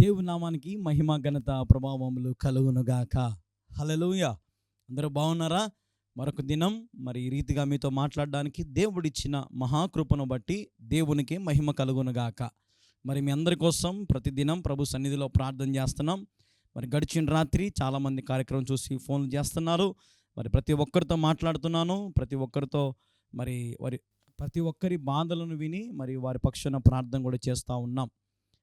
దేవు నామానికి మహిమ ఘనత ప్రభావములు కలుగునుగాక. హలలుయ అందరూ బాగున్నారా? మరొక దినం మరి ఈ రీతిగా మీతో మాట్లాడడానికి దేవుడిచ్చిన మహాకృపను బట్టి దేవునికి మహిమ కలుగునుగాక. మరి మీ అందరి కోసం ప్రతిదినం ప్రభు సన్నిధిలో ప్రార్థన చేస్తున్నాం. మరి గడిచిన రాత్రి చాలామంది కార్యక్రమం చూసి ఫోన్లు చేస్తున్నారు. మరి ప్రతి ఒక్కరితో మాట్లాడుతున్నాను. ప్రతి ఒక్కరితో మరి వారి ప్రతి ఒక్కరి బాధలను విని మరి వారి పక్షాన ప్రార్థన కూడా చేస్తూ ఉన్నాం.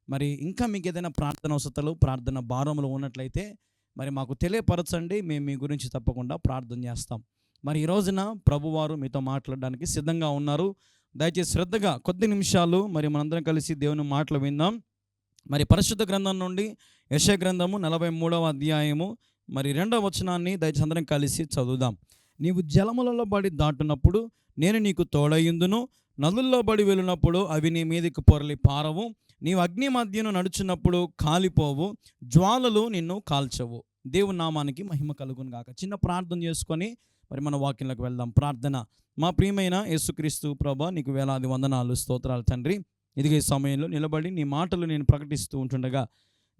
మరి ఇంకా మీకు ఏదైనా ప్రార్థన వసతులు ప్రార్థన భారములు ఉన్నట్లయితే మరి మాకు తెలియపరచండి మేము మీ గురించి తప్పకుండా ప్రార్థన చేస్తాం. మరి ఈ రోజున ప్రభువారు మీతో మాట్లాడడానికి సిద్ధంగా ఉన్నారు. దయచేసి శ్రద్ధగా కొద్ది నిమిషాలు మరి మనందరం కలిసి దేవుని మాటలు విందాం. మరి పరిశుద్ధ గ్రంథం నుండి యశ గ్రంథము నలభై మూడవ అధ్యాయము మరి రెండవ వచనాన్ని దయచేసి అందరం కలిసి చదువుదాం. నీవు జలములలో బడి దాటునప్పుడు నేను నీకు తోడయ్యుందును నదుల్లో బడి వెళ్ళినప్పుడు అవి నీ మీదకి పొరలి పారవు. నీవు అగ్ని మధ్యను నడుచున్నప్పుడు కాలిపోవు జ్వాలలు నిన్ను కాల్చవు. దేవుని నామానికి మహిమ కలుగును గాక. చిన్న ప్రార్థన చేసుకొని మరి మన వాక్యంలోకి వెళ్దాం. ప్రార్థన. మా ప్రియమైన యేసుక్రీస్తు ప్రభా నీకు వేలాది వందనాలు స్తోత్రాలు తండ్రి. ఇదిగే సమయంలో నిలబడి నీ మాటలు నేను ప్రకటిస్తూ ఉంటుండగా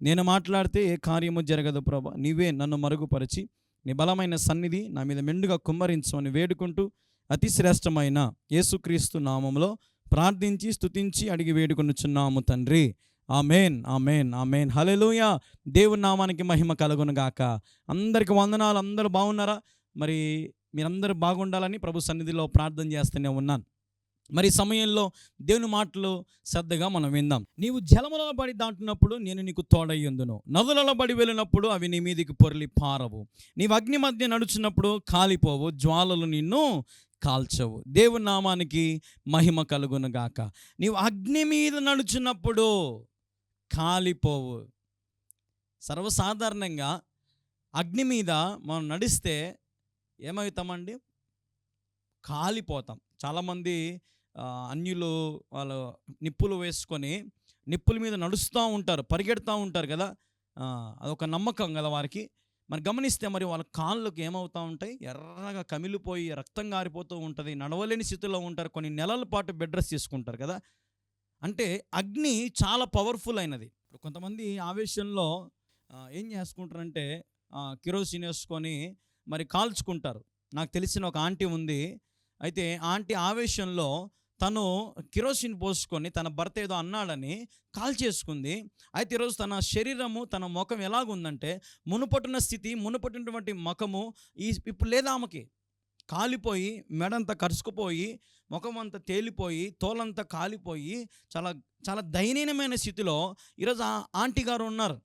నేను మాట్లాడితే ఏ కార్యము జరగదు ప్రభా. నీవే నన్ను మరుగుపరిచి నీ బలమైన సన్నిధి నా మీద మెండుగా కుమ్మరించమని వేడుకుంటూ అతి శ్రేష్టమైన యేసుక్రీస్తు నామంలో ప్రార్థించి స్తుతించి అడిగి వేడుకొనుచున్నాము తండ్రి. Amen amen amen. హలెలుయ దేవుని నామానికి మహిమ కలుగునుగాక అందరికి వందనాలు. అందరూ బాగున్నారా? మరి మీరందరూ బాగుండాలని ప్రభు సన్నిధిలో ప్రార్థన చేస్తూనే ఉన్నాను. మరి సమయంలో దేవుని మాటలు శ్రద్ధగా మనం విందాం. నీవు జలములలో పడి దాటినప్పుడు నేను నీకు తోడయ్యుందును నదులలో పడి వెళ్ళినప్పుడు అవి నీ మీదికి పొరలి పారవు. నీవు అగ్ని మధ్య నడుచున్నప్పుడు కాలిపోవు. జ్వాలలు నిన్ను కాల్చవు. దేవుని నామానికి మహిమ కలుగును గాక. నీవు అగ్ని మీద నడుచున్నప్పుడు కాలిపోవు. సర్వసాధారణంగా అగ్ని మీద మనం నడిస్తే ఏమవుతామండి? కాలిపోతాం. చాలామంది అన్యులు వాళ్ళు నిప్పులు వేసుకొని నిప్పుల మీద నడుస్తూ ఉంటారు పరిగెడుతూ ఉంటారు కదా? అదొక నమ్మకం కదా వారికి. మరి గమనిస్తే మరి వాళ్ళ కాళ్ళకు ఏమవుతూ ఉంటాయి? ఎర్రగా కమిలిపోయి రక్తం గారిపోతూ ఉంటుంది. నడవలేని స్థితిలో ఉంటారు. కొన్ని నెలల పాటు బెడ్ రెస్ట్ తీసుకుంటారు కదా? అంటే అగ్ని చాలా పవర్ఫుల్ అయినది. ఇప్పుడు కొంతమంది ఆవేశంలో ఏం చేసుకుంటారంటే కిరోసిన్ వేసుకొని మరి కాల్చుకుంటారు. నాకు తెలిసిన ఒక ఆంటీ ఉంది. అయితే ఆంటీ ఆవేశంలో తను కిరోసిన్ పోసుకొని తన భర్త ఏదో అన్నాడని కాల్ చేసుకుంది. అయితే ఈరోజు తన శరీరము తన ముఖం ఎలాగుందంటే మునుపటిన స్థితి మునుపటినటువంటి ముఖము ఈ ఇప్పుడు లేదా ఆమెకి. కాలిపోయి మెడంతా కరుసుకుపోయి ముఖం అంతా తేలిపోయి తోలంతా కాలిపోయి చాలా చాలా దయనీయమైన స్థితిలో ఈరోజు ఆ ఆంటీ గారు ఉన్నారు.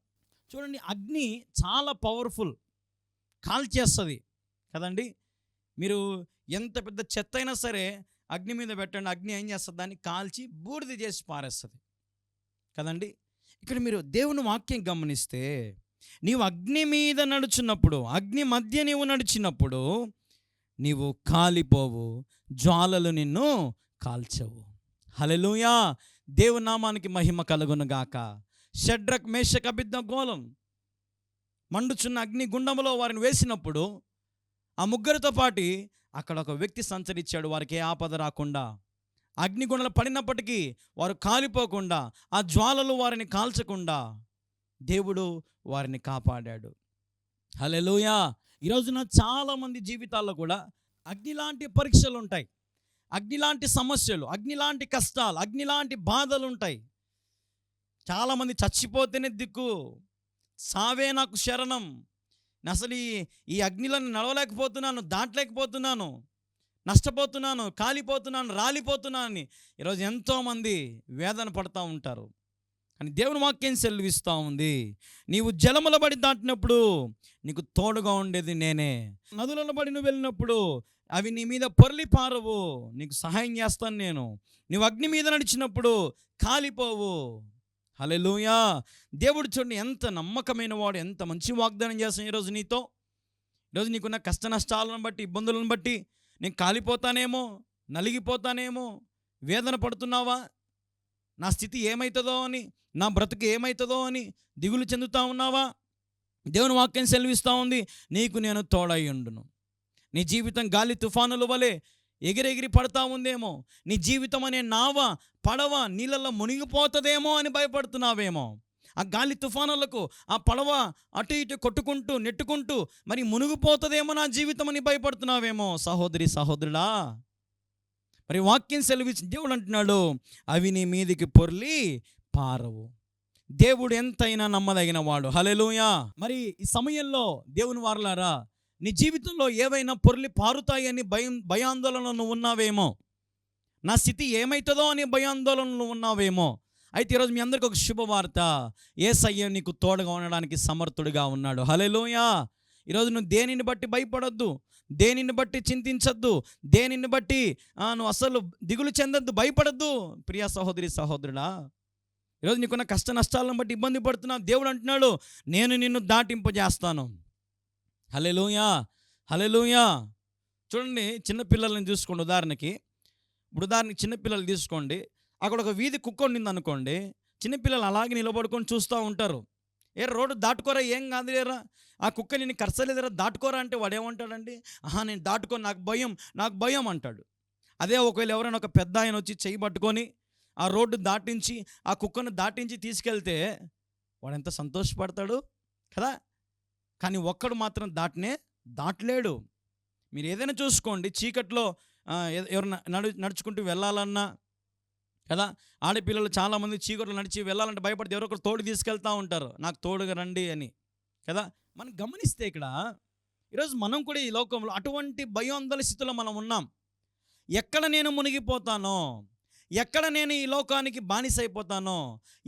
చూడండి అగ్ని చాలా పవర్ఫుల్. కాల్చేస్తుంది కదండి? మీరు ఎంత పెద్ద చెత్త అయినా సరే అగ్ని మీద పెట్టండి అగ్ని ఏం చేస్తుంది? దాన్ని కాల్చి బూడిద చేసి పారేస్తుంది. కదండి? ఇక్కడ మీరు దేవుని వాక్యం గమనిస్తే నీవు అగ్ని మీద నడుచున్నప్పుడు అగ్ని మధ్య నీవు నడిచినప్పుడు నీవు కాలిపోవు జ్వాలలు నిన్ను కాల్చవు. హలెలుయా దేవునామానికి మహిమ కలుగునుగాక షడ్రక్ మేషక్ అభిజ్ఞ గోళం మండుచున్న అగ్ని గుండములో వారిని వేసినప్పుడు ఆ ముగ్గురితో పాటి అక్కడ ఒక వ్యక్తి సంచరించాడు వారికి ఏ ఆపద రాకుండా అగ్నిగుణలు పడినప్పటికీ వారు కాలిపోకుండా ఆ జ్వాలలు వారిని కాల్చకుండా దేవుడు వారిని కాపాడాడు. హలెలుయా ఈరోజున చాలామంది జీవితాల్లో కూడా అగ్ని లాంటి పరీక్షలు ఉంటాయి అగ్ని లాంటి సమస్యలు అగ్ని లాంటి కష్టాలు అగ్ని లాంటి బాధలు ఉంటాయి చాలామంది చచ్చిపోతేనే దిక్కు సావే నాకు శరణం నేను అసలు ఈ ఈ అగ్నిలో నడవలేకపోతున్నాను దాటలేకపోతున్నాను నష్టపోతున్నాను కాలిపోతున్నాను రాలిపోతున్నాను అని ఈరోజు ఎంతోమంది వేదన పడుతూ ఉంటారు. కానీ దేవుని వాక్యం సెలవిస్తూ ఉంది. నీవు జలముల బడి దాటినప్పుడు నీకు తోడుగా ఉండేది నేనే. నదులలో బడి నువ్వు వెళ్ళినప్పుడు అవి నీ మీద పొరలి పారవు నీకు సహాయం చేస్తాను నేను. నువ్వు అగ్ని మీద నడిచినప్పుడు కాలిపోవు. హలెలూయా దేవుడు చూడండి ఎంత నమ్మకమైన వాడు ఎంత మంచి వాగ్దానం చేస్తాను ఈరోజు నీతో. ఈరోజు నీకున్న కష్ట నష్టాలను బట్టి ఇబ్బందులను బట్టి నేను కాలిపోతానేమో నలిగిపోతానేమో వేదన పడుతున్నావా? నా స్థితి ఏమవుతుందో అని నా బ్రతుకు ఏమవుతుందో అని దిగులు చెందుతా ఉన్నావా? దేవుని వాక్యం సెలవిస్తూ ఉంది నీకు నేను తోడై ఉండును. నీ జీవితం గాలి తుఫానుల వలె ఎగిరెగిరి పడతా ఉందేమో. నీ జీవితం అనే నావ పడవ నీళ్ళల్లో మునిగిపోతుందేమో అని భయపడుతున్నావేమో. ఆ గాలి తుఫానులకు ఆ పడవ అటు ఇటు కొట్టుకుంటూ నెట్టుకుంటూ మరి మునిగిపోతుందేమో నా జీవితం అని భయపడుతున్నావేమో. సహోదరి సహోదరుడా మరి వాక్యం సెలవిచ్చి దేవుడు అంటున్నాడు అవి నీ మీదికి పొర్లి పారవు. దేవుడు ఎంతైనా నమ్మదగిన వాడు హలెలుయా మరి ఈ సమయంలో దేవుని వారలారా నీ జీవితంలో ఏవైనా పొర్లి పారుతాయని భయం భయాందోళనలు ఉన్నావేమో? నా స్థితి ఏమవుతుందో అని భయాందోళనలు ఉన్నావేమో? అయితే ఈరోజు మీ అందరికి ఒక శుభవార్త. ఏసయ్య నీకు తోడుగా ఉండడానికి సమర్థుడిగా ఉన్నాడు. హలెలోయా ఈరోజు నువ్వు దేనిని బట్టి భయపడొద్దు? దేనిని బట్టి చింతించొద్దు? దేనిని బట్టి ఆ, నువ్వు అసలు దిగులు చెందొద్దు? భయపడద్దు? ప్రియా సహోదరి సహోదరుడా! ఈరోజు నీకున్న కష్ట నష్టాలను బట్టి ఇబ్బంది పడుతున్నావు. దేవుడు అంటున్నాడు నేను నిన్ను దాటింపజేస్తాను. హలెలుయా హలెలుయా చూడండి చిన్నపిల్లల్ని చూసుకోండి ఉదాహరణకి. ఇప్పుడు ఉదాహరణకి చిన్నపిల్లలు తీసుకోండి. అక్కడ ఒక వీధి కుక్క ఉండింది అనుకోండి. చిన్నపిల్లలు అలాగే నిలబడుకొని చూస్తూ ఉంటారు. ఏ రోడ్డు దాటుకోరా ఏం కాదు లేరా ఆ కుక్క నేను కరసలేదురా దాటుకోరా అంటే వాడు ఏమంటాడండి ఆహా నేను దాటుకో నాకు భయం నాకు భయం అంటాడు. అదే ఒకవేళ ఎవరైనా ఒక పెద్ద ఆయన వచ్చి చేయి పట్టుకొని ఆ రోడ్డు దాటించి ఆ కుక్కను దాటించి తీసుకెళ్తే వాడు ఎంత సంతోషపడతాడు? కదా? కానీ ఒక్కడు మాత్రం దాటనే దాటలేడు. మీరు ఏదైనా చూసుకోండి చీకట్లో ఆ, ఎవరన్నా నడు నడుచుకుంటూ వెళ్ళాలన్నా కదా? ఆడపిల్లలు చాలామంది చీకట్లో నడిచి వెళ్ళాలంటే భయపడితే ఎవరో ఒకరు తోడు తీసుకెళ్తూ ఉంటారు. నాకు తోడుగా రండి అని కదా? మనం గమనిస్తే ఇక్కడ ఈరోజు మనం కూడా ఈ లోకంలో అటువంటి భయోందల స్థితిలో మనం ఉన్నాం. ఎక్కడ నేను మునిగిపోతానో ఎక్కడ నేను ఈ లోకానికి బానిసైపోతానో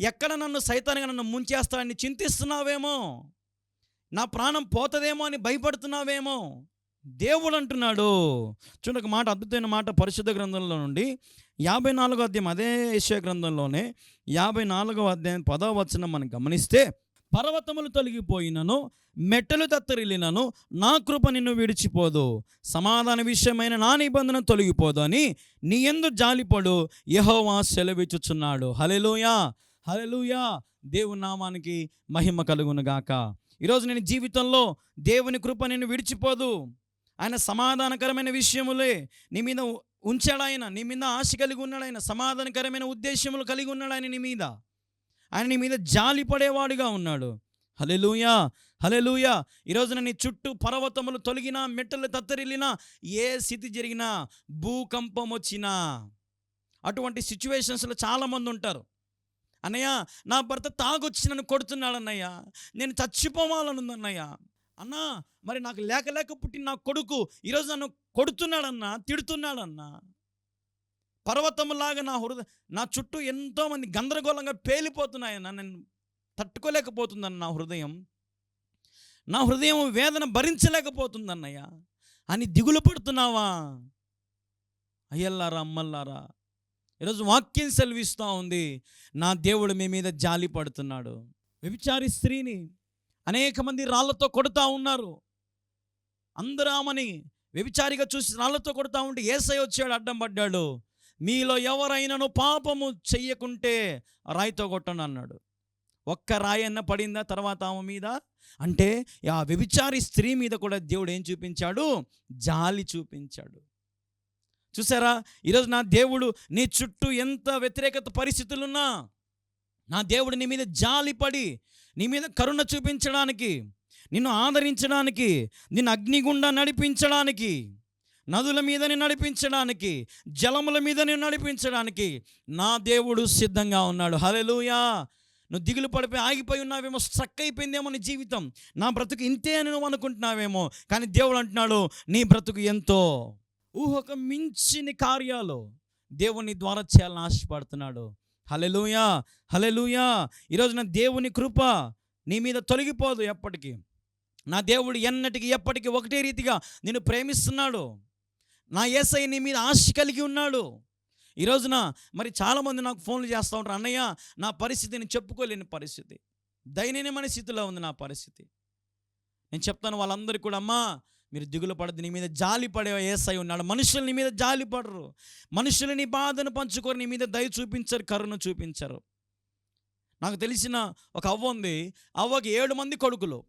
ఎక్కడ నన్ను సైతానికి నన్ను ముంచేస్తాడని చింతిస్తున్నావేమో? నా ప్రాణం పోతదేమో అని భయపడుతున్నావేమో? దేవుడు అంటున్నాడు చూడండి ఒక మాట అద్భుతమైన మాట పరిశుద్ధ గ్రంథంలో నుండి యాభై నాలుగో అధ్యాయం అదే ఏషియా గ్రంథంలోనే యాభై నాలుగో అధ్యాయం పదవ వచనం మనం గమనిస్తే పర్వతములు తొలగిపోయినను మెట్టలు తత్తరిల్లినను నా కృప నిన్ను విడిచిపోదు. సమాధాన విషయమైన నా నిబంధన తొలగిపోదు అని నీ ఎందు జాలిపడు యహోవా సెలవిచ్చుచున్నాడు. హలెలుయా హలెలుయా దేవునామానికి మహిమ కలుగును గాక ఈరోజు నేను జీవితంలో దేవుని కృప నిన్ను విడిచిపోదు. ఆయన సమాధానకరమైన విషయములే నీ మీద ఉంచాడు ఆయన నీ మీద ఆశ కలిగి ఉన్నాడు ఆయన సమాధానకరమైన ఉద్దేశములు కలిగి ఉన్నాడు ఆయన నీ మీద. ఆయన నీ మీద జాలి పడేవాడుగా ఉన్నాడు. హలెలూయా హలెలూయా ఈరోజున నీ చుట్టూ పర్వతములు తొలగినా మెట్టలు తత్తరిల్లినా ఏ స్థితి జరిగినా భూకంపం వచ్చినా. అటువంటి సిచ్యువేషన్స్లో చాలామంది ఉంటారు. అన్నయ్య నా భర్త తాగొచ్చి నన్ను కొడుతున్నాడు అన్నయ్య నేను చచ్చిపోవాలనుందన్నయ్య. అన్నా మరి నాకు లేక లేక పుట్టిన నా కొడుకు ఈరోజు నన్ను కొడుతున్నాడన్నా తిడుతున్నాడన్నా? పర్వతములాగా నా హృదయ నా చుట్టూ ఎంతోమంది గందరగోళంగా పేలిపోతున్నాయన్న నేను తట్టుకోలేకపోతుందన్న నా హృదయం. నా హృదయం వేదన భరించలేకపోతుందన్నయ్య. అని దిగులు పడుతున్నావా? అయ్యల్లారా అమ్మల్లారా ఈరోజు వాక్యం సెలవిస్తూ ఉంది. నా దేవుడు మీ మీద జాలి పడుతున్నాడు. వ్యభిచారి స్త్రీని అనేక మంది రాళ్ళతో కొడుతూ ఉన్నారు. అందరూ ఆమెని వ్యభిచారిగా చూసి రాళ్ళతో కొడుతూ ఉంటే ఏసై వచ్చాడు అడ్డం పడ్డాడు. మీలో ఎవరైనాను పాపము చెయ్యకుంటే రాయితో కొట్టండి అన్నాడు. ఒక్క రాయన్న పడిందా? తర్వాత ఆమె మీద? అంటే ఆ వ్యభిచారి స్త్రీ మీద కూడా దేవుడు ఏం చూపించాడు? జాలి చూపించాడు. చూసారా? ఈరోజు నా దేవుడు నీ చుట్టూ ఎంత వ్యతిరేకత పరిస్థితులున్నా నా దేవుడు నీ మీద జాలిపడి నీ మీద కరుణ చూపించడానికి నిన్ను ఆదరించడానికి నిన్ను అగ్నిగుండా నడిపించడానికి నదుల మీదని నడిపించడానికి జలముల మీదని నడిపించడానికి నా దేవుడు సిద్ధంగా ఉన్నాడు. హలెలుయా నువ్వు దిగులు పడిపోయి ఆగిపోయి ఉన్నావేమో స్ట్రక్ అయిపోయిందేమో నీ జీవితం. నా బ్రతుకు ఇంతే అని నువ్వు అనుకుంటున్నావేమో కానీ దేవుడు అంటున్నాడు నీ బ్రతుకు ఎంతో. ఊహకు మించిన కార్యాలు దేవుని ద్వారా చేయాలని ఆశపడుతున్నాడు. హలెలుయా హలెలుయా ఈరోజు నా దేవుని కృప నీ మీద తొలగిపోదు ఎప్పటికీ. నా దేవుడు ఎన్నటికి ఎప్పటికీ ఒకటే రీతిగా నేను ప్రేమిస్తున్నాడు. నా ఏసై నీ మీద ఆశ కలిగి ఉన్నాడు. ఈ రోజున మరి చాలామంది నాకు ఫోన్లు చేస్తూ ఉంటారు అన్నయ్య నా పరిస్థితిని చెప్పుకోలేని పరిస్థితి. దయనీయమైన స్థితిలో ఉంది నా పరిస్థితి. నేను చెప్తాను వాళ్ళందరికీ కూడా అమ్మా మీరు దిగులు పడద్దు నీ మీద జాలి పడే ఏసై ఉన్నాడు. మనుషులు నీ మీద జాలి పడరు. మనుషులు నీ బాధను పంచుకొని నీ మీద దయ చూపించరు కరుణ చూపించరు. నాకు తెలిసిన ఒక అవ్వ ఉంది. అవ్వకి ఏడు మంది కొడుకులు.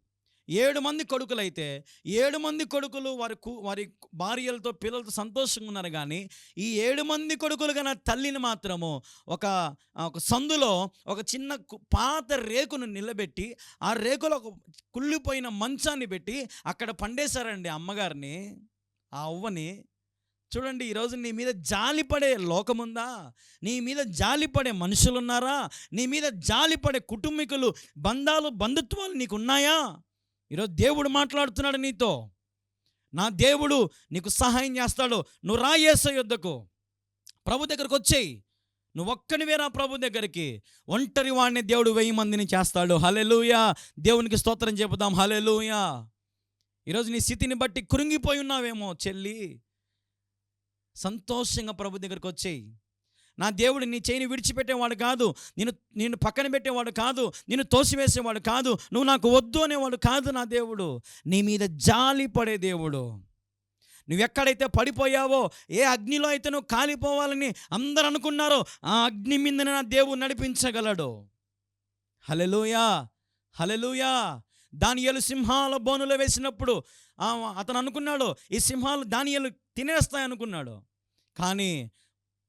ఏడు మంది కొడుకులైతే ఏడు మంది కొడుకులు వారి కు వారి భార్యలతో పిల్లలతో సంతోషంగా ఉన్నారు కానీ ఈ ఏడు మంది కొడుకులు కన్నా తల్లిని మాత్రము ఒక ఒక సందులో ఒక చిన్న పాత రేకును నిలబెట్టి ఆ రేకులో ఒక కుళ్ళిపోయిన మంచాన్ని పెట్టి అక్కడ పండేశారండి అమ్మగారిని ఆ అవ్వని. చూడండి ఈరోజు నీ మీద జాలిపడే లోకముందా? నీ మీద జాలిపడే మనుషులు ఉన్నారా నీ మీద జాలిపడే కుటుంబీకులు బంధాలు బంధుత్వాలు నీకున్నాయా? ఈరోజు దేవుడు మాట్లాడుతున్నాడు నీతో. నా దేవుడు నీకు సహాయం చేస్తాడు. నువ్వు రాయేస యుద్ధకు ప్రభు దగ్గరకు వచ్చేయి. నువ్వు ఒక్కనివే రా ప్రభు దగ్గరికి. ఒంటరి వాడిని దేవుడు వెయ్యి మందిని చేస్తాడు. హలెలుయా దేవునికి స్తోత్రం చెబుదాం. హలెలుయా ఈరోజు నీ స్థితిని బట్టి కురింగిపోయి ఉన్నావేమో చెల్లి. సంతోషంగా ప్రభు దగ్గరికి వచ్చేయి. నా దేవుడు నీ చేయిని విడిచిపెట్టేవాడు కాదు. నేను నేను పక్కన పెట్టేవాడు కాదు. నేను తోసివేసేవాడు కాదు. నువ్వు నాకు వద్దు అనేవాడు కాదు నా దేవుడు. నీ మీద జాలి పడే దేవుడు. నువ్వు ఎక్కడైతే పడిపోయావో ఏ అగ్నిలో అయితే నువ్వు కాలిపోవాలని అందరూ అనుకున్నారో ఆ అగ్ని మీద నా దేవుడు నడిపించగలడు. హలెలుయా హలెలుయా దానియలు సింహాల బోనులో వేసినప్పుడు అతను అనుకున్నాడు ఈ సింహాలు దానియలు తినేస్తాయి అనుకున్నాడు కానీ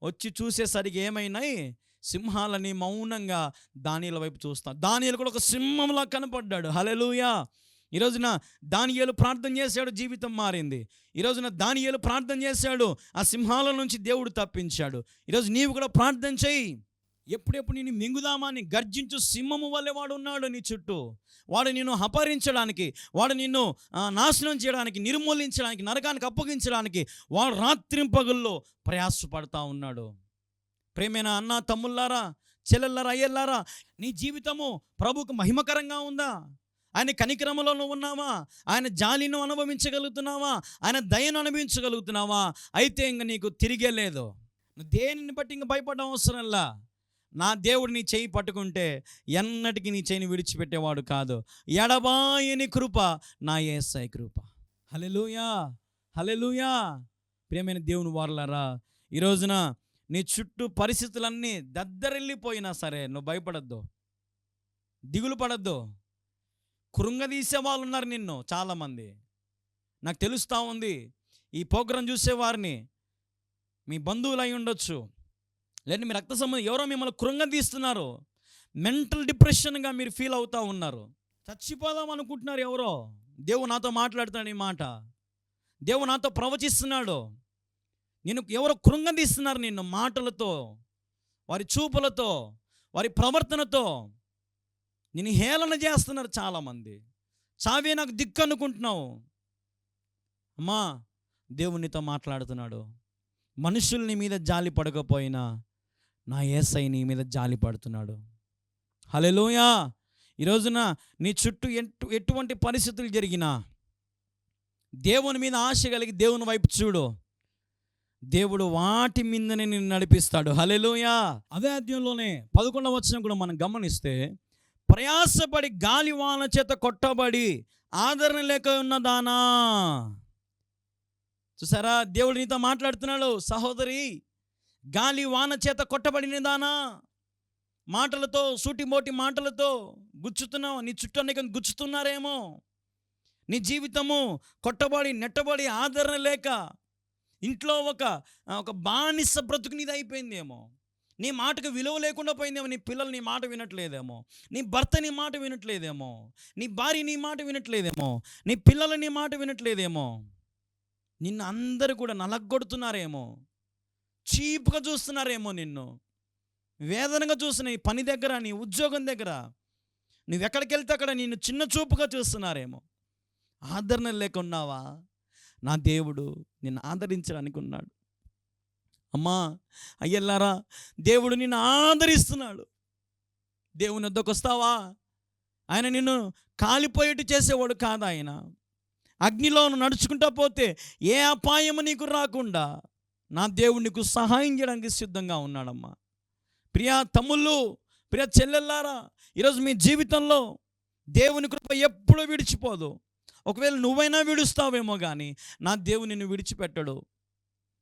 వచ్చి చూసేసరికి ఏమైనాయి? సింహాలని మౌనంగా దానియల వైపు చూస్తాం. దానియలు కూడా ఒక సింహంలా కనపడ్డాడు. హలెలుయా ఈ రోజున దానియేలు ప్రార్థన చేశాడు జీవితం మారింది. ఈ రోజున దానియేలు ప్రార్థన చేశాడు ఆ సింహాల నుంచి దేవుడు తప్పించాడు. ఈరోజు నీవు కూడా ప్రార్థన చేయి. ఎప్పుడెప్పుడు నేను మింగుదామని గర్జించు సింహము వల్లే వాడు ఉన్నాడు నీ చుట్టూ. వాడు నిన్ను అపహరించడానికి వాడు నిన్ను నాశనం చేయడానికి నిర్మూలించడానికి నరకానికి అప్పగించడానికి వాడు రాత్రింపగల్లో ప్రయాసపడతా ఉన్నాడు. ప్రేమైన అన్న తమ్ముళ్ళారా చెల్లెళ్ళారా అయ్యల్లారా నీ జీవితము ప్రభుకు మహిమకరంగా ఉందా? ఆయన కనికరములో నువ్వు ఉన్నావా? ఆయన జాలిను అనుభవించగలుగుతున్నావా? ఆయన దయను అనుభవించగలుగుతున్నావా? అయితే ఇంక నీకు తిరిగే లేదు. దేనిని బట్టి ఇంక భయపడడం అవసరంలా? నా దేవుడు నీ చేయి పట్టుకుంటే ఎన్నటికీ నీ చేయిని విడిచిపెట్టేవాడు కాదు. ఎడబాయని కృప నా ఏసై కృప. హలెలుయా హలెలుయా ప్రియమైన దేవుని వారలారా ఈ రోజున నీ చుట్టూ పరిస్థితులన్నీ దద్దరెళ్ళిపోయినా సరే నువ్వు భయపడద్దు. దిగులు పడద్దు. కృంగదీసే వాళ్ళు ఉన్నారు నిన్ను చాలామంది. నాకు తెలుస్తూ ఉంది ఈ ప్రోగ్రాం చూసేవారిని మీ బంధువులు అయి ఉండొచ్చు. లేదా మీ రక్త సంబంధం ఎవరో మిమ్మల్ని కృంగదీస్తున్నారు మెంటల్ డిప్రెషన్గా మీరు ఫీల్ అవుతూ ఉన్నారు. చచ్చిపోదాం అనుకుంటున్నారు ఎవరో. దేవుడు నాతో మాట్లాడుతున్నాడు ఈ మాట. దేవుడు నాతో ప్రవచిస్తున్నాడు. నేను ఎవరో కృంగదీస్తున్నారు నిన్ను మాటలతో వారి చూపులతో వారి ప్రవర్తనతో. నేను హేళన చేస్తున్నారు చాలామంది. చావే నాకు దిక్కు అనుకుంటున్నావు. అమ్మా దేవునితో మాట్లాడుతున్నాడు. మనుషుల్ని మీద జాలి పడకపోయినా నా ఏసై నీ మీద జాలి పడుతున్నాడు. హలెలోయా ఈరోజున నీ చుట్టూ ఎటు ఎటువంటి పరిస్థితులు జరిగినా దేవుని మీద ఆశ కలిగి దేవుని వైపు చూడు. దేవుడు వాటి మీదనే నిన్ను నడిపిస్తాడు. హలెలోయా అదే అధ్యాయంలోనే పదకొండవ వచనం కూడా మనం గమనిస్తే ప్రయాసపడి గాలి వాన చేత కొట్టబడి ఆదరణ లేక ఉన్నదానా చూసారా? దేవుడు నీతో మాట్లాడుతున్నాడు సహోదరి. గాలి వాన చేత కొట్టబడిన దానా మాటలతో సూటిమోటి మాటలతో గుచ్చుతున్నావు. నీ చుట్టూ అనేక గుచ్చుతున్నారేమో? నీ జీవితము కొట్టబడి నెట్టబడి ఆదరణ లేక ఇంట్లో ఒక ఒక బానిస బ్రతుకు నీది అయిపోయిందేమో? నీ మాటకు విలువ లేకుండా పోయిందేమో? నీ పిల్లలు నీ మాట వినట్లేదేమో? నీ భర్త నీ మాట వినట్లేదేమో? నీ భార్య నీ మాట వినట్లేదేమో? నీ పిల్లలు నీ మాట వినట్లేదేమో? నిన్ను అందరూ కూడా నలగొడుతున్నారేమో? చీప్గా చూస్తున్నారేమో నిన్ను. వేదనగా చూస్తున్న నీ పని దగ్గర నీ ఉద్యోగం దగ్గర నువ్వు ఎక్కడికి వెళ్తే అక్కడ నిన్ను చిన్న చూపుగా చూస్తున్నారేమో. ఆదరణ లేకున్నావా నా దేవుడు నిన్ను ఆదరించడానికి ఉన్నాడు. అమ్మా అయ్యల్లారా దేవుడు నిన్ను ఆదరిస్తున్నాడు. దేవుని వద్దకు వస్తావా? ఆయన నిన్ను కాలిపోయేట్టు చేసేవాడు కాదు ఆయన. అగ్నిలో నడుచుకుంటా పోతే ఏ అపాయము నీకు రాకుండా నా దేవుడు నీకు సహాయం చేయడానికి సిద్ధంగా ఉన్నాడమ్మా. ప్రియా తమ్ముళ్ళు ప్రియ చెల్లెల్లారా ఈరోజు మీ జీవితంలో దేవుని కృప ఎప్పుడూ విడిచిపోదు. ఒకవేళ నువ్వైనా విడుస్తావేమో కానీ నా దేవుని నిన్ను విడిచిపెట్టడు.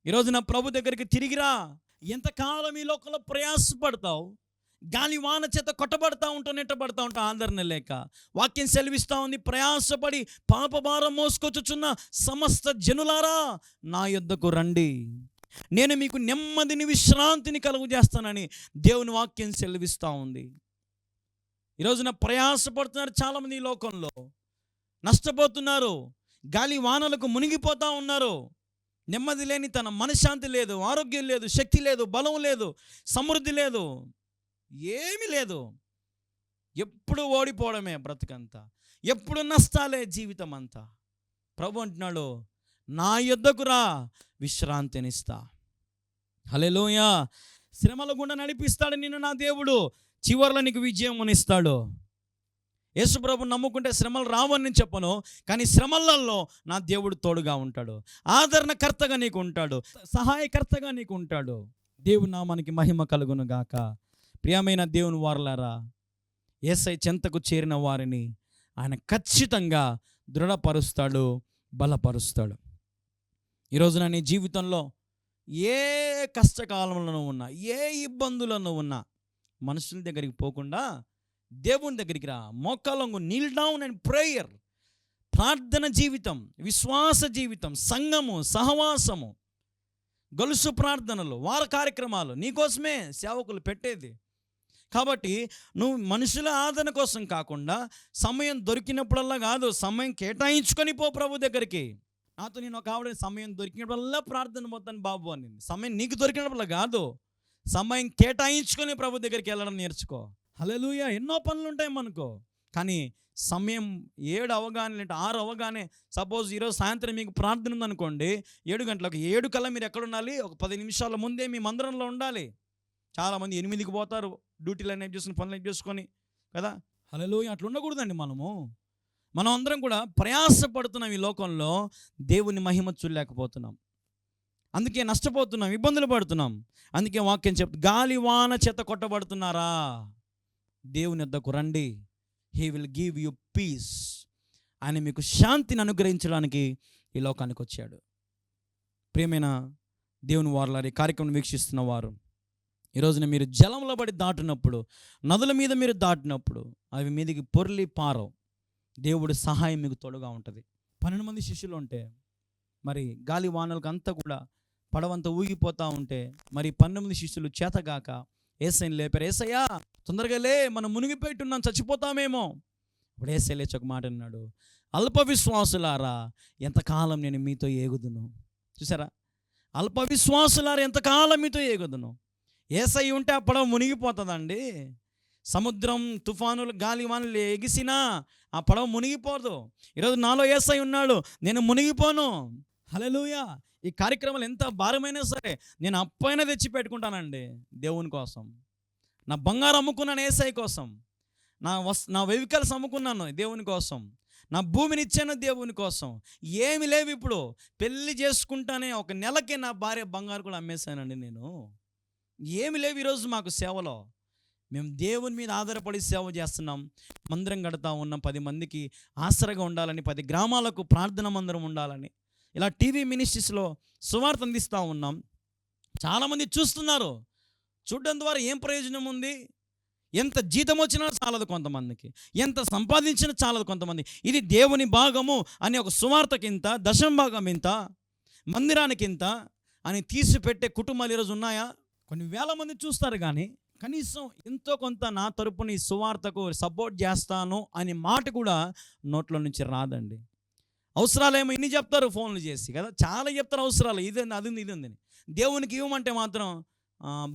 ఈరోజు నా ప్రభు దగ్గరికి తిరిగిరా ఎంతకాలం ఈ లోకంలో ప్రయాసపడతావు? గాలి వాన చేత కొట్టబడతా ఉంటా నెట్టబడతా ఉంటా ఆదరణ లేక వాక్యం సెలవిస్తా ఉంది ప్రయాసపడి పాపభారం మోసుకొచ్చుచున్న సమస్త జనులారా నా యొద్దకు రండి. నేను మీకు నెమ్మదిని విశ్రాంతిని కలుగు చేస్తానని దేవుని వాక్యం సెలవిస్తూ ఉంది. ఈరోజున ప్రయాసపడుతున్నారు చాలామంది ఈ లోకంలో. నష్టపోతున్నారు. గాలి వానలకు మునిగిపోతూ ఉన్నారు. నెమ్మది లేని తన మనశ్శాంతి లేదు ఆరోగ్యం లేదు శక్తి లేదు బలం లేదు సమృద్ధి లేదు ఏమీ లేదు. ఎప్పుడు ఓడిపోవడమే బ్రతుకంతా. ఎప్పుడు నష్టాలే జీవితం అంతా ప్రభు అంటున్నాడు నా యుద్ధకు రా విశ్రాంతినిస్తా. హలెలోయ శ్రమల గుండా నడిపిస్తాడు నిన్ను నా దేవుడు. చివరిలో నీకు విజయం అనిస్తాడు యేసుప్రభు నమ్ముకుంటే శ్రమలు రావని నేను చెప్పను కానీ శ్రమలలో నా దేవుడు తోడుగా ఉంటాడు. ఆదరణకర్తగా నీకు ఉంటాడు. సహాయకర్తగా నీకు ఉంటాడు. దేవుడు నామానికి మహిమ కలుగును గాక. ప్రియమైన దేవుని వారలారా ఏసై చెంతకు చేరిన వారిని ఆయన ఖచ్చితంగా దృఢపరుస్తాడు బలపరుస్తాడు. ఈరోజున నీ జీవితంలో ఏ కష్టకాలంలో ఉన్నా ఏ ఇబ్బందులను ఉన్నా మనుషుల దగ్గరికి పోకుండా దేవుని దగ్గరికి రా. మోకాలంగు నీల్ డౌన్ అండ్ ప్రేయర్ ప్రార్థన జీవితం విశ్వాస జీవితం సంఘము సహవాసము గొలుసు ప్రార్థనలు వార కార్యక్రమాలు నీకోసమే సేవకులు పెట్టేది. కాబట్టి నువ్వు మనుషుల ఆదరణ కోసం కాకుండా సమయం దొరికినప్పుడల్లా కాదు సమయం కేటాయించుకొని పో ప్రభు దగ్గరికి. నాతో నేను ఒక ఆవిడ సమయం దొరికినప్పుడల్లా ప్రార్థన పోతాను బాబు అని. సమయం నీకు దొరికినప్పుడు కాదు. సమయం కేటాయించుకొని ప్రభు దగ్గరికి వెళ్ళడం నేర్చుకో. హలలుయ ఎన్నో పనులు ఉంటాయి మనకు. కానీ సమయం ఏడు అవగానే లేదంటే ఆరు అవగానే సపోజ్ ఈరోజు సాయంత్రం మీకు ప్రార్థన ఉందనుకోండి ఏడు గంటలకు ఏడు కల్లా మీరు ఎక్కడ ఉండాలి ఒక పది నిమిషాల ముందే మీ మందిరంలో ఉండాలి. చాలామంది ఎనిమిదికి పోతారు. డ్యూటీలు అనేవి చేసుకుని పనులు అనేవి చేసుకొని కదా? హలో అట్లా ఉండకూడదండి మనము. మనం అందరం కూడా ప్రయాసపడుతున్నాం ఈ లోకంలో దేవుని మహిమ చూడలేకపోతున్నాం. అందుకే నష్టపోతున్నాం ఇబ్బందులు పడుతున్నాం. అందుకే వాక్యం చెప్తు గాలి వాన చేత కొట్టబడుతున్నారా? దేవుని వద్దకు రండి. He will give you peace ఆయన మీకు శాంతిని అనుగ్రహించడానికి ఈ లోకానికి వచ్చాడు. ప్రియమైన దేవుని వారులారి కార్యక్రమం వీక్షిస్తున్న వారు ఈరోజున మీరు జలంలో పడి దాటినప్పుడు నదుల మీద మీరు దాటినప్పుడు అవి మీదికి పొర్లి పారవు. దేవుడి సహాయం మీకు తోడుగా ఉంటుంది. పన్నెండు మంది శిష్యులు ఉంటే మరి గాలి వానలకు అంతా కూడా పడవంతా ఊగిపోతూ ఉంటే మరి పన్నెండు శిష్యులు చేతగాక ఏసైని లేపారు ఏసయ్యా తొందరగా లే మనం మునిగిపోయిట్టున్నాం చచ్చిపోతామేమో. ఇప్పుడు ఏసై లేచి ఒక మాట అన్నాడు అల్ప విశ్వాసులారా ఎంతకాలం నేను మీతో ఏగుదును? చూసారా? అల్ప విశ్వాసులారా ఎంతకాలం మీతో ఏగుదును? ఏసై ఉంటే ఆ పడవ మునిగిపోతుందండి. సముద్రం తుఫానులు గాలి వానలు ఎగిసినా ఆ పడవ మునిగిపోదు. ఈరోజు నాలో ఏసై ఉన్నాడు నేను మునిగిపోను. హలలుయా ఈ కార్యక్రమాలు ఎంత భారమైనా సరే నేను అప్పైనా తెచ్చి పెట్టుకుంటానండి దేవుని కోసం. నా బంగారం అమ్ముకున్నాను ఏసై కోసం. నా వస్ నా వెహికల్స్ అమ్ముకున్నాను దేవుని కోసం. నా భూమిని ఇచ్చాను దేవుని కోసం. ఏమి లేవు ఇప్పుడు. పెళ్ళి చేసుకుంటానే ఒక నెలకే నా భార్య బంగారు కూడా అమ్మేశానండి నేను. ఏమి లేవు ఈరోజు మాకు సేవలో. మేము దేవుని మీద ఆధారపడి సేవ చేస్తున్నాం. మందిరం కడతా ఉన్నాం పది మందికి ఆసరగా ఉండాలని పది గ్రామాలకు ప్రార్థన మందిరం ఉండాలని ఇలా టీవీ మినిస్ట్రీస్లో సువార్త అందిస్తూ ఉన్నాం. చాలామంది చూస్తున్నారు. చూడడం ద్వారా ఏం ప్రయోజనం ఉంది? ఎంత జీతం వచ్చినా చాలదు కొంతమందికి. ఎంత సంపాదించినా చాలదు కొంతమంది. ఇది దేవుని భాగము అని ఒక సువార్తకింత దశం భాగం ఇంత మందిరానికి ఇంత అని తీసి పెట్టే కుటుంబాలు ఈరోజు ఉన్నాయా? కొన్ని వేల మంది చూస్తారు కానీ కనీసం ఎంతో కొంత నా తరపున ఈ సువార్తకు సపోర్ట్ చేస్తాను అనే మాట కూడా నోట్లో నుంచి రాదండి. అవసరాలేమో ఇన్ని చెప్తారు ఫోన్లు చేసి కదా. చాలా చెప్తారు అవసరాలు. ఇది అది ఉంది ఇది ఉందని. దేవునికి ఇవ్వమంటే మాత్రం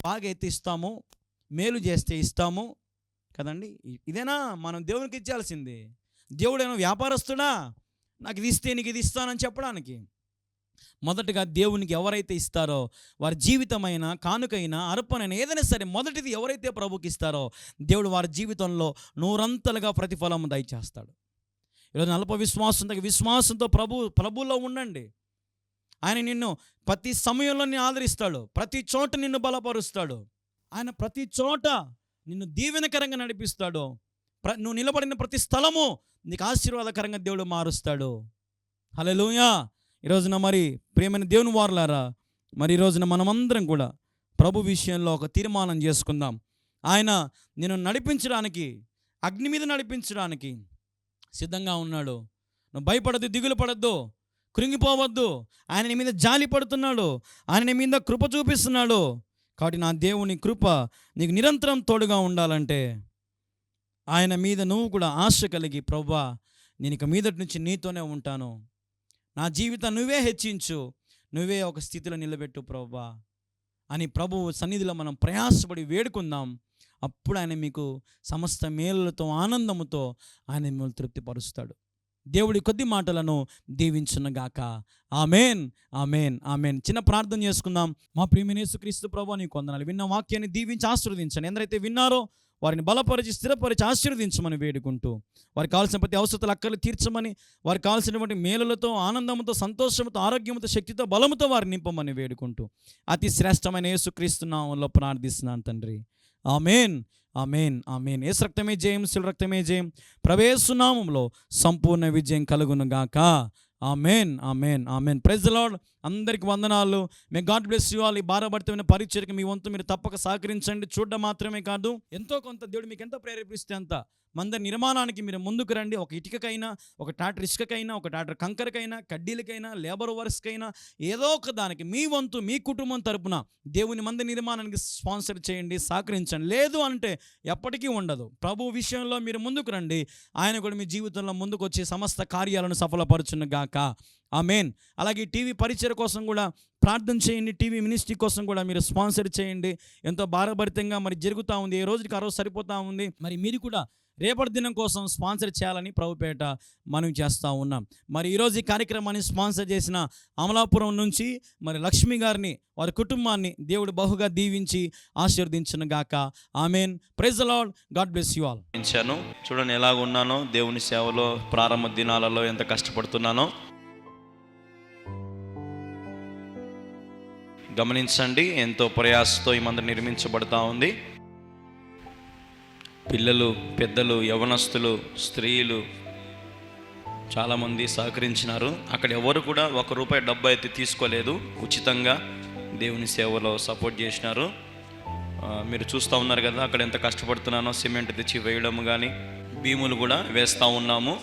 బాగా ఎత్తి ఇస్తాము మేలు చేస్తే ఇస్తాము కదండి. ఇదేనా? మనం దేవునికి ఇచ్చాల్సింది దేవుడు ఏమో వ్యాపారస్తుడా? నాకు ఇది ఇస్తే నీకు ఇది ఇస్తానని చెప్పడానికి. మొదటగా దేవునికి ఎవరైతే ఇస్తారో వారి జీవితమైన కానుకైనా అర్పణైనా ఏదైనా సరే మొదటిది ఎవరైతే ప్రభుకి ఇస్తారో దేవుడు వారి జీవితంలో నూరంతలుగా ప్రతిఫలం దయచేస్తాడు. ఈరోజు అల్ప విశ్వాసం విశ్వాసంతో ప్రభు ప్రభులో ఉండండి. ఆయన నిన్ను ప్రతి సమయంలో నిన్ను ఆదరిస్తాడు. ప్రతి చోట నిన్ను బలపరుస్తాడు. ఆయన ప్రతి చోట నిన్ను దీవెనకరంగా నడిపిస్తాడు. ప్ర నువ్వు నిలబడిన ప్రతి స్థలము నీకు ఆశీర్వాదకరంగా దేవుడు మారుస్తాడు. హలో ఈ ఈరోజున మరి ప్రియమైన దేవుని వారులారా మరి ఈరోజున మనమందరం కూడా ప్రభు విషయంలో ఒక తీర్మానం చేసుకుందాం. ఆయన నేను నడిపించడానికి అగ్ని మీద నడిపించడానికి సిద్ధంగా ఉన్నాడు. నువ్వు భయపడద్దు దిగులు పడద్దు కృంగిపోవద్దు. ఆయన మీద జాలి పడుతున్నాడు. ఆయన మీద కృప చూపిస్తున్నాడు. కాబట్టి నా దేవుని కృప నీకు నిరంతరం తోడుగా ఉండాలంటే ఆయన మీద నువ్వు కూడా ఆశ కలిగి ప్రవ్వా నేను ఇక మీదటి నుంచి నీతోనే ఉంటాను. నా జీవితం నువ్వే హెచ్చించు. నువ్వే ఒక స్థితిలో నిలబెట్టు ప్రభా. అని ప్రభువు సన్నిధిలో మనం ప్రయాసపడి వేడుకుందాం. అప్పుడు ఆయన మీకు సమస్త మేలులతో ఆనందముతో ఆయన మిమ్మల్ని తృప్తిపరుస్తాడు. దేవుడి కొద్ది మాటలను దీవించునుగాక. Amen amen amen. చిన్న ప్రార్థన చేసుకుందాం. మా ప్రియమినేసు క్రీస్తు ప్రభు నీకు వందనాలు. విన్న వాక్యాన్ని దీవించి ఆశీర్వదించండి. ఎందరైతే విన్నారో వారిని బలపరిచి స్థిరపరిచి ఆశీర్వదించమని వేడుకుంటూ వారికి కావాల్సిన ప్రతి అవసరతలు అక్కర్లు తీర్చమని వారికి కావాల్సినటువంటి మేలులతో ఆనందంతో సంతోషంతో ఆరోగ్యంతో శక్తితో బలముతో వారిని నింపమని వేడుకుంటూ అతి శ్రేష్టమైన యేసుక్రీస్తు నామంలో ప్రార్థిస్తున్నాను తండ్రి. ఆమెన్. ఆమెన్. ఆమెన్. ఏసు రక్తమే జయం శిల రక్తమే జయం. ప్రవేశనామంలో సంపూర్ణ విజయం కలుగును గాక amen. Amen. Amen. Praise Lord. అందరికి వందనాలు. May God bless you all ఈ భారభరితమైన పరిచయకి మీ వంతు మీరు తప్పక సహకరించండి. చూడడం మాత్రమే కాదు ఎంతో కొంత దేవుడు మీకు ఎంత ప్రేరేపిస్తే అంత. మంద నిర్మాణానికి మీరు ముందుకు రండి. ఒక ఇటుకకైనా ఒక టాటర్ ఇసుకకైనా ఒక టాటర్ కంకరకైనా కడ్డీలకైనా లేబర్ వర్క్స్కైనా ఏదో ఒక దానికి మీ వంతు మీ కుటుంబం తరపున దేవుని మంద నిర్మాణానికి స్పాన్సర్ చేయండి సహకరించండి. లేదు అంటే ఎప్పటికీ ఉండదు. ప్రభు విషయంలో మీరు ముందుకు రండి. ఆయన కూడా మీ జీవితంలో ముందుకు వచ్చి సమస్త కార్యాలను సఫలపరచును గాక. ఆమెన్. అలాగే టీవీ పరిచయ కోసం కూడా ప్రార్థన చేయండి. టీవీ మినిస్ట్రీ కోసం కూడా మీరు స్పాన్సర్ చేయండి. ఎంతో భారభరితంగా మరి జరుగుతూ ఉంది. ఏ రోజుకి ఆ రోజు సరిపోతూ ఉంది. మరి మీరు కూడా రేపటి దినం కోసం స్పాన్సర్ చేయాలని ప్రభుపేట మనం చేస్తూ ఉన్నాం. మరి ఈరోజు ఈ కార్యక్రమాన్ని స్పాన్సర్ చేసిన అమలాపురం నుంచి మరి లక్ష్మి గారిని వారి కుటుంబాన్ని దేవుడు బహుగా దీవించి ఆశీర్వదించును గాక. Amen. Praise Lord God bless you all చూడండి ఎలాగ ఉన్నానో దేవుని సేవలో ప్రారంభ దినాలలో ఎంత కష్టపడుతున్నానో. గమనించండి ఎంతో ప్రయాసతో ఈ మందిరం నిర్మించబడతా ఉంది. పిల్లలు పెద్దలు యవనస్తులు స్త్రీలు చాలామంది సహకరించినారు. అక్కడ ఎవరు కూడా ఒక రూపాయి డబ్బు అయితే తీసుకోలేదు. ఉచితంగా దేవుని సేవలో సపోర్ట్ చేసినారు. మీరు చూస్తూ ఉన్నారు కదా అక్కడ ఎంత కష్టపడుతున్నానో సిమెంట్ తెచ్చి వేయడం కానీ భీములు కూడా వేస్తూ ఉన్నాము.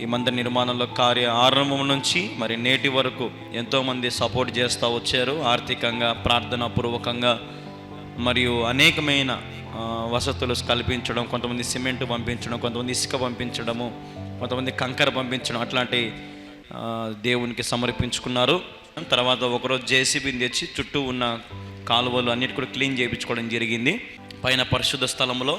ఈ మందిర నిర్మాణంలో కార్య ఆరంభం నుంచి మరి నేటి వరకు ఎంతోమంది సపోర్ట్ చేస్తూ వచ్చారు. ఆర్థికంగా ప్రార్థనా పూర్వకంగా మరియు అనేకమైన వసతులు కల్పించడం కొంతమంది సిమెంట్ పంపించడం కొంతమంది ఇసుక పంపించడము కొంతమంది కంకర పంపించడం అట్లాంటి దేవునికి సమర్పించుకున్నారు. తర్వాత ఒకరోజు జేసీబీని తెచ్చి చుట్టూ ఉన్న కాలువలు అన్నిటి కూడా క్లీన్ చేయించుకోవడం జరిగింది. పైన పరిశుద్ధ స్థలంలో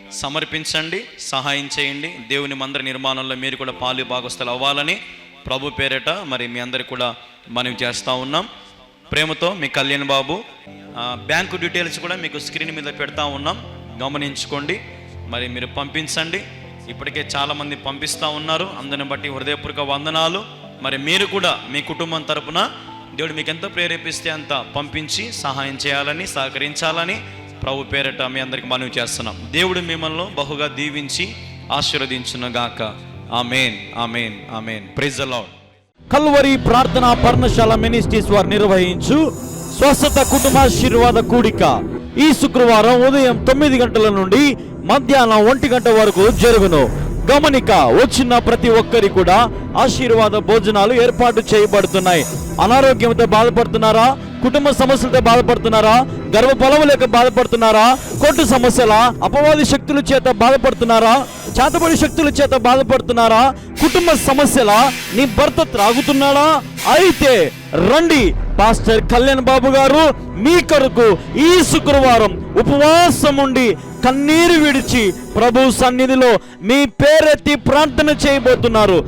సమర్పించండి సహాయం చేయండి. దేవుని మందిర నిర్మాణంలో మీరు కూడా పాలు భాగస్థలు అవ్వాలని ప్రభు పేరిట మరి మీ అందరికి కూడా మనం చేస్తూ ఉన్నాం. ప్రేమతో మీ కళ్యాణ్ బాబు బ్యాంకు డీటెయిల్స్ కూడా మీకు స్క్రీన్ మీద పెడతా ఉన్నాం. గమనించుకోండి. మరి మీరు పంపించండి. ఇప్పటికే చాలామంది పంపిస్తూ ఉన్నారు. అందరిని బట్టి హృదయపూర్వక వందనాలు. మరి మీరు కూడా మీ కుటుంబం తరపున దేవుడు మీకు ఎంత ప్రేరేపిస్తే అంత పంపించి సహాయం చేయాలని సహకరించాలని ప్రభు పేరట మీ అందరికి మనవి చేస్తున్నాం. దేవుడు మిమ్మల్ని బహుగా దీవించి ఆశీర్వదించునుగాక. Amen amen amen. ప్రైజ్ అలాడ్ కల్వరి ప్రార్థన పర్ణశాల మినిస్ట్రీస్ వారు నిర్వహించు స్వస్థత కుటుంబాశీర్వాద కూడిక. ఈ శుక్రవారం ఉదయం తొమ్మిది గంటల నుండి మధ్యాహ్నం ఒంటి గంట వరకు జరుగును. గమనిక వచ్చిన ప్రతి ఒక్కరి కూడా ఆశీర్వాద భోజనాలు ఏర్పాటు చేయబడుతున్నాయి. అనారోగ్యంతో బాధపడుతున్నారా? కుటుంబ సమస్యలతో బాధపడుతున్నారా? గర్భఫలం లేక బాధపడుతున్నారా? కొట్టు సమస్యల? అపవాది శక్తుల చేత బాధపడుతున్నారా? చేతబడి శక్తుల చేత బాధపడుతున్నారా? కుటుంబ సమస్యల? నీ భర్త త్రాగుతున్నాడా? అయితే రండి పాస్టర్ కళ్యాణ్ బాబు గారు మీ కొరకు ఈ శుక్రవారం ఉపవాసం ఉండి కన్నీరు విడిచి ప్రభు సన్నిధిలో మీ పేరెత్తి ప్రార్థన చేయబోతున్నారు.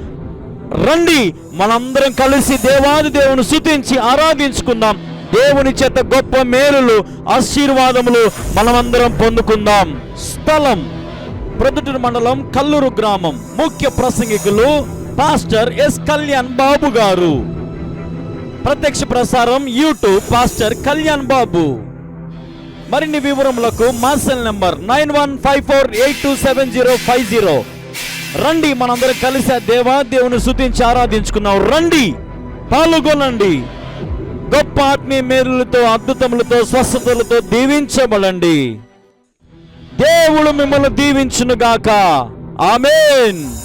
రండి మనందరం కలిసి దేవాది దేవుని సుతించి ఆరాధించుకుందాం. దేవుని చేత గొప్ప మేలులు ఆశీర్వాదములు మనమందరం పొందుకుందాం. స్థలం ప్రొద్దుటూరు మండలం కల్లూరు గ్రామం. ముఖ్య ప్రసంగికులు పాస్టర్ ఎస్ కళ్యాణ్ బాబు గారు. ప్రత్యక్ష ప్రసారం యూట్యూబ్ పాస్టర్ కళ్యాణ్ బాబు. మరిన్ని వివరములకు మా cell nine one five four eight two seven zero five zero. రండి మనందరం కలిసి దేవా దేవుని స్తుతించి ఆరాధించుకున్నాం రండి పాల్గొనండి. గొప్ప ఆత్మీయ అద్భుతములతో స్వస్థతలతో దీవించబడండి. దేవుడు మిమ్మల్ని దీవించునుగాక. ఆమెన్.